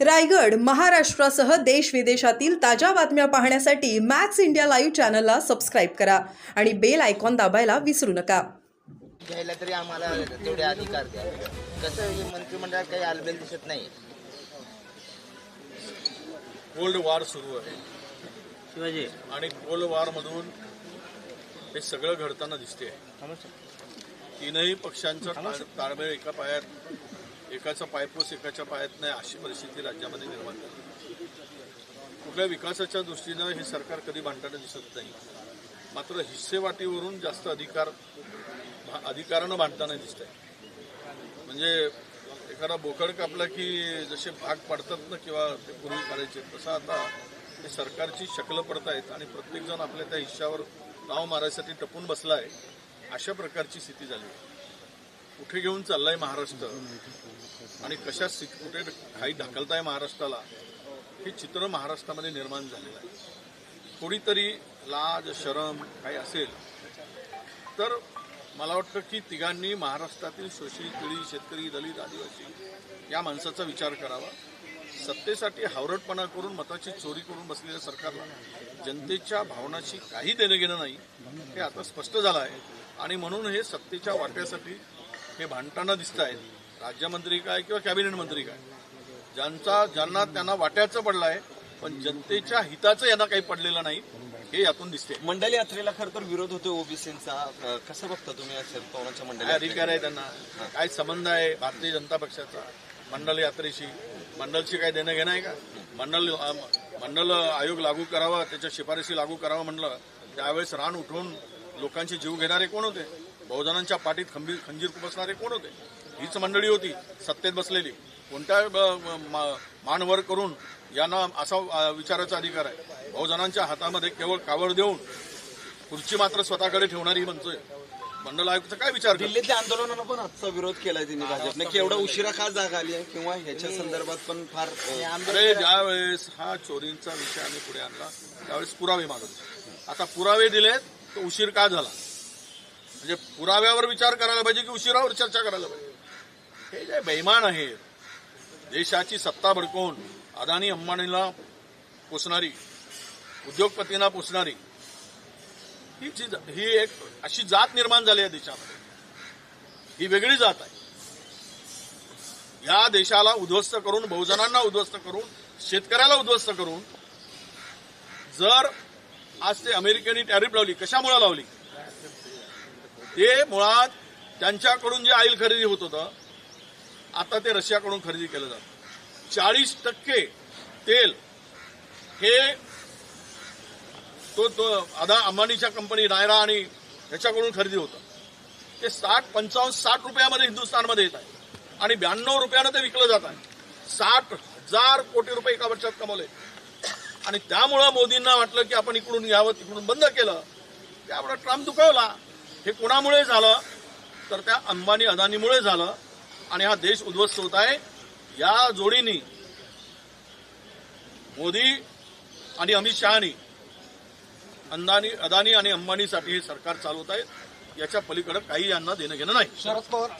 रायगड महाराष्ट्रासह देश विदेशातील ताज्या बातम्या पाहण्यासाठी मॅक्स इंडिया लाईव्ह चॅनलला सबस्क्राईब करा आणि बेल आयकॉन दाबायला विसरू नका. घ्यायला तरी आम्हाला तेवढे अधिकार द्या. कसं हे मंत्रिमंडळात काही आलबेल दिसत नाही. कोल्ड वॉर सुरू आहे. शिवाजी. आणि कोल्ड वॉरमधून हे सगळं घडताना दिसते तीनही पक्षांचा ताळ- ताळमेळ एका पायात एकाचा पायपोस एकाच्या पायात नाही अशी परिस्थिती राज्यामध्ये निर्माण झाली. कुठल्या विकासाच्या दृष्टीनं हे सरकार कधी भांडताना दिसत नाही. मात्र हिस्सेवाटीवरून जास्त अधिकार भा- अधिकारानं भांडताना दिसत आहे म्हणजे एखादा बोकड कापला की जसे भाग पडतात ना किंवा ते पूर्वी करायचे तसं आता हे सरकारची शकलं पडतायत आणि प्रत्येकजण आपल्या त्या हिश्श्यावर नाव मारायसाठी टपून बसला आहे अशा प्रकारची स्थिती झाली आहे. कुठे घेऊन चाललाय महाराष्ट्र? आणि कशा कुठे काही ढकलताय महाराष्ट्राला? हे चित्र महाराष्ट्रामध्ये निर्माण झालेलं आहे. कोणीतरी लाज शरम काही असेल तर मला वाटतं की तिघांनी महाराष्ट्रातील शोषित पिढी शेतकरी दलित आदिवासी या माणसाचा विचार करावा. सत्तेसाठी हावरटपणा करून मताची चोरी करून बसलेल्या सरकारला जनतेच्या भावनाशी काही देणं घेणं नाही हे आता स्पष्ट झालं आहे. आणि म्हणून हे सत्तेच्या वाट्यासाठी हे भांडताना दिसत आहेत. राज्यमंत्री काय किंवा कॅबिनेट मंत्री काय? ज्यांचा ज्यांना त्यांना वाट्याचं पडलं आहे पण जनतेच्या हिताचं यांना काही पडलेलं नाही हे यातून दिसते मंडल यात्रेला खरं तर विरोध होतो ओबीसींचा. कसं बघता तुम्ही पवारांच्या काय अधिकार आहे त्यांना? काय संबंध आहे भारतीय जनता पक्षाचा? मंडल यात्रेशी? मंडलशी काय देणं घेणं आहे का? मंडल मंडल आयोग लागू करावा त्याच्या शिफारशी लागू करावा म्हणलं त्यावेळेस रान उठवून लोकांचे जीव घेणारे कोण होते? बहुजनांच्या पाठीत खंबीर खंजीर खुपसणारे कोण होते? हीच मंडळी होती सत्तेत बसलेली. कोणत्या मानवर करून यांना असा विचाराचा अधिकार आहे. बहुजनांच्या हातामध्ये केवळ कावड देऊन खुर्ची मात्र स्वतःकडे ठेवणारी म्हणतोय मंडल आयुक्त काय विचार? दिल्लीतल्या आंदोलनाला पण आजचा विरोध केलाय त्यांनी भाजपने की एवढा उशिरा का जाग आली आहे? किंवा ह्याच्या संदर्भात पण फार अरे ज्यावेळेस हा चोरींचा विषय आम्ही पुढे आणला त्यावेळेस पुरावे मागत. आता पुरावे दिलेत तर उशीर का झाला? म्हणजे पुराव्यावर विचार करायला पाहिजे की उशिरावर चर्चा करायला पाहिजे? हे जे बेईमान आहेत देशाची सत्ता भडकवून अदानी अंबानीला पोचणारी उद्योगपतींना पोचणारी ही जी ही एक अशी जात निर्माण झाली आहे देशामध्ये. ही वेगळी जात आहे. या देशाला उद्ध्वस्त करून बहुजनांना उद्ध्वस्त करून शेतकऱ्याला उद्ध्वस्त करून जर आज ते अमेरिकेने टॅरिफ लावली कशामुळे लावली? ते मुळात त्यांच्याकडून जे ऑइल खरेदी होत होतं आता ते रशियाकडून खरेदी केलं जातं. चाळीस टक्के तेल हे तो तो अदा अंबानीच्या कंपनी नायरा आणि याच्याकडून खरेदी होतं. ते साठ पंचावन्न साठ रुपयामध्ये हिंदुस्थानमध्ये येत आहे. आणि ब्याण्णव रुपयानं ते विकलं जात आहे. साठ हजार कोटी रुपये एका वर्षात कमवले. आणि त्यामुळं मोदींना वाटलं की आपण इकडून घ्यावं तिकडून बंद केलं. त्यामुळे ट्रम्प दुखावला. हे कोणामुळे झालं? तर त्या अंबानी अदानीमुळे झालं. आणि हा देश उद्ध्वस्त होत आहे. या जोडीनी मोदी आणि अमित शहानी अंदानी अदानी आणि अंबानीसाठी हे सरकार चालवत आहे. याच्या पलीकडे काही यांना देणं घेणं नाही. शरद पवार.